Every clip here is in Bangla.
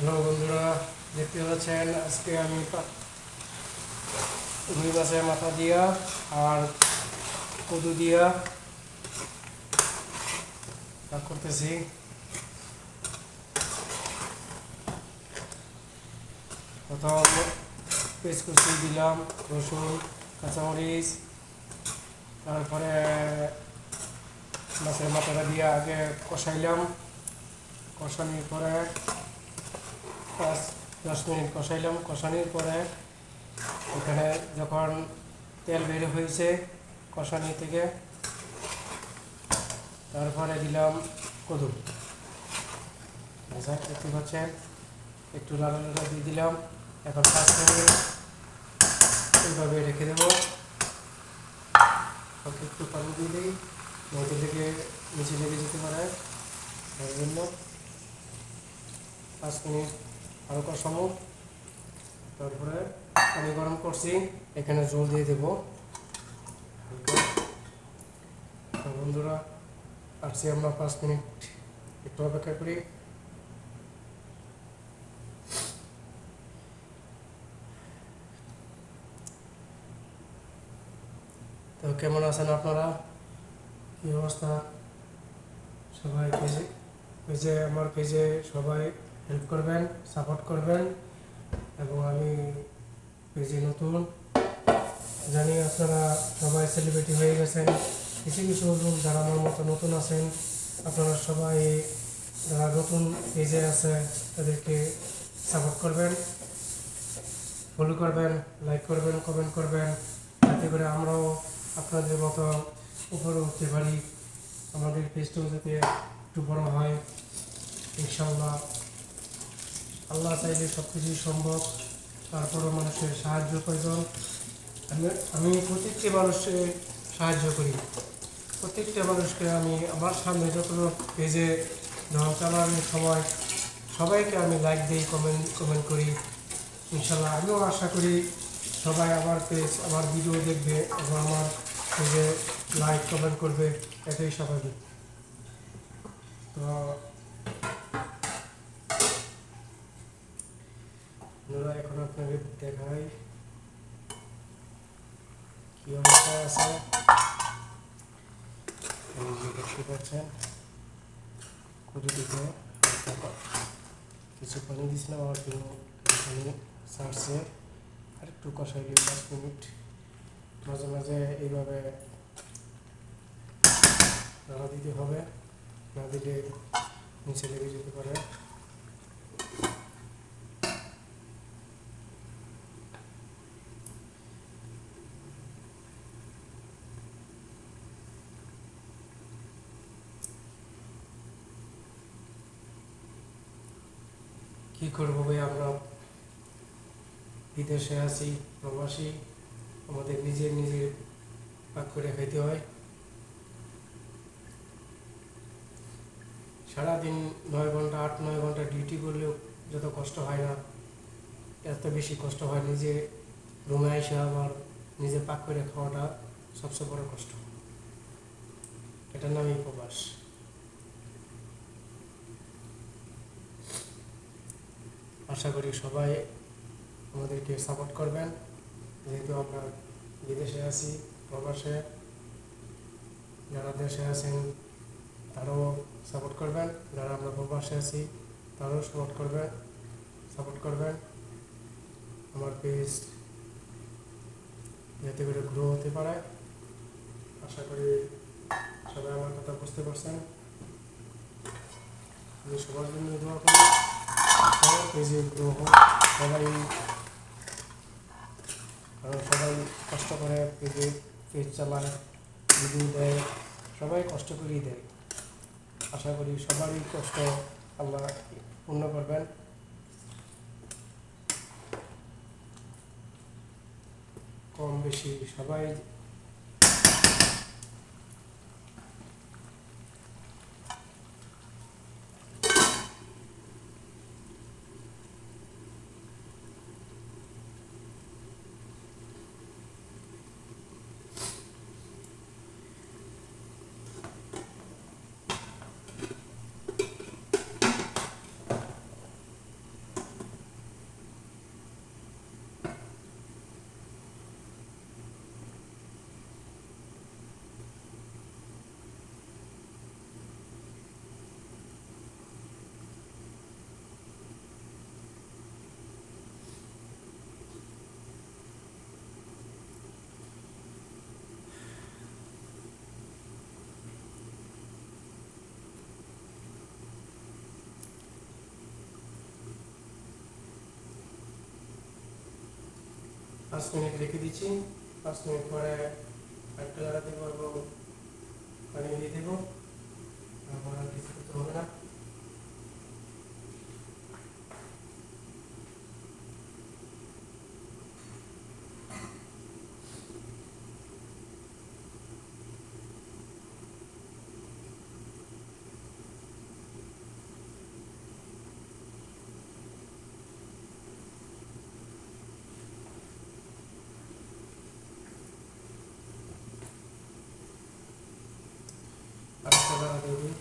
হ্যালো বন্ধুরা, দেখতে পাচ্ছেন? আজকে আমি রুই মাছের মাথা দিয়া আর কদু দিয়া করতেছি। প্রথম পেস্ট কুচি দিলাম, রসুন, কাঁচামরিচ, তারপরে মাছের মাথাটা দিয়ে আগে কষাইলাম। কষানোর পরে পাঁচ দশ মিনিট কষাইলাম, কষানোর পরে ওখানে যখন তেল বের হয়েছে কষানি থেকে, তারপরে দিলাম কদু আচ্ছা দেখতে পাচ্ছেন একটু লালা দিয়ে দিলাম। এখন পাঁচ মিনিট এইভাবে রেখে দেবো। একটু পানি দিয়ে দিই নদী থেকে নিচে লেগে যেতে পারে। তার জন্য পাঁচ মিনিট আরও কষাবো তারপরে পানি গরম করছি, এখানে জল দিয়ে দেবো। বন্ধুরা, আসছি আমরা পাঁচ মিনিট একটু অপেক্ষা করি। তো কেমন আছেন আপনারা? কি অবস্থা? সবাই পেজে পেজে আমার পেজে সবাই হেল্প করবেন সাপোর্ট করবেন এবং আমি পেজে নতুন। জানি আপনারা সবাই সেলিব্রিটি হয়ে গেছেন, কিছু কিছু লোক যারা আমার মতো নতুন আছেন, আপনারা সবাই যারা নতুন পেজে আছে, তাদেরকে সাপোর্ট করবেন। ফলো করবেন লাইক করবেন কমেন্ট করবেন, যাতে করে আমরাও আপনাদের মতো উপরে উঠতে পারি। আমাদের পেজটাও যাতে একটু বড় হয় ইনশাল্লাহ আল্লাহ চাইলে সব কিছুই সম্ভব, তারপরও মানুষের সাহায্য প্রয়োজন। আমি প্রত্যেকটি মানুষকে সাহায্য করি। প্রত্যেকটা মানুষকে আমি আমার সামনে যত পেজে যখন চালানোর সময় সবাইকে আমি লাইক দিই কমেন্ট কমেন্ট করি। ইনশাল্লাহ আমিও আশা করি সবাই আমার পেজ, আমার ভিডিও দেখবে এবং আমার পেজে লাইক কমেন্ট করবে, এটাই স্বাভাবিক। তো বন্ধুরা এখন আপনাদের দেখাই কি অবস্থা আছে। দেখতে পাচ্ছেন কুড়ি দিকে কিছু পানি দিয়েছিলাম আমার জন্য পানি ছাড়ছে। আর একটু কষাইলে পাঁচ মিনিট। মাঝে মাঝে এইভাবে নাড়া দিতে হবে, না দিলে নিচে লেগে যেতে পারে। কি করব ভাই আমরা? বিদেশে আছি, প্রবাসী, আমাদের নিজের নিজের পাক করে খাইতে হয়। সারাদিন নয় ঘণ্টা, আট, নয় ঘণ্টা ডিউটি করলেও যত কষ্ট হয় না, এত বেশি কষ্ট হয় নিজে রুমে এসে আবার নিজে পাক করে খাওয়াটা সবচেয়ে বড় কষ্ট। এটার নামই প্রবাস। আশা করি সবাই আমাদেরকে সাপোর্ট করবেন। যেহেতু আমরা বিদেশে আছি, প্রবাসে, যারা দেশে আছেন, তারাও সাপোর্ট করবেন। যারা আমরা প্রবাসে আছি, তারাও সাপোর্ট করবেন। সাপোর্ট করবেন। আমার পেজ যাতে করে গ্রো হতে পারে। আশা করি সবাই আমার কথা বুঝতে পারছেন। আমি সবার জন্য দোয়া করি। পেজে গ্রো সবাই সবাই কষ্ট করে পেজে পেজ চালায় ভিডিও দেয় সবাই কষ্ট করেই দেয় আশা করি সবারই কষ্ট আল্লাহ পূর্ণ করবেন কম বেশি সবাই পাঁচ মিনিট রেখে দিচ্ছি। পাঁচ মিনিট পরে একটা জায়গা পারব পানি দিয়ে দেবো। তারপর আর কিছু করতে হবে না আরেকটা জায়গা দিয়ে দিই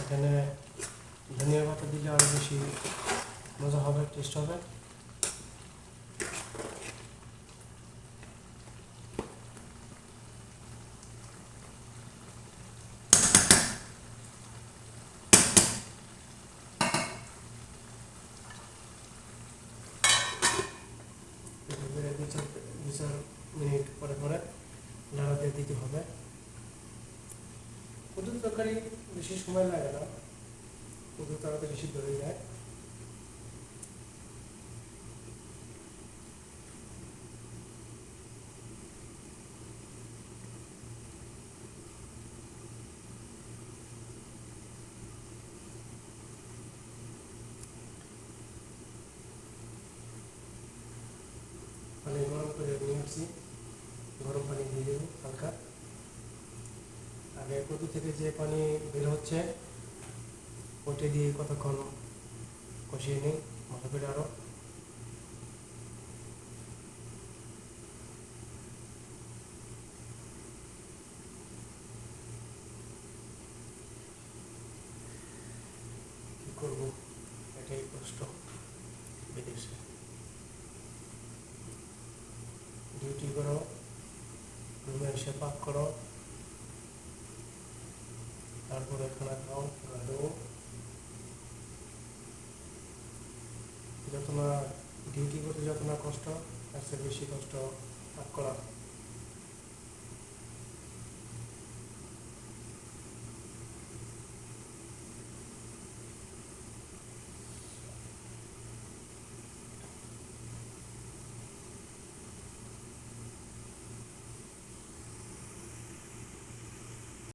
এখানে ধনিয়া পাতা দিলে আরও বেশি মজা হবে টেস্ট হবে এভাবে দু চার মিনিট পরে পরে নাড়া দিয়ে দিতে হবে। কুদুর তরকারি বেশি সময় লাগে না কুদুর তাড়াতাড়ি সিদ্ধ হয়ে যায় পানি গরম করে নিয়ে আসছি গরম পানি দিয়ে দেবো, হালকা। আগে কদু থেকে যে পানি বের হচ্ছে ওটি দিয়ে কতক্ষণ কষিয়ে নিই মাথা করে আরও কী করব এটাই কষ্ট বিদেশে ডিউটি করো রুমে পাক করো। তারপরে খানা খাও গাড়ো যত না ডিউটি করতে যত না কষ্ট, তার বেশি কষ্ট পাক করা।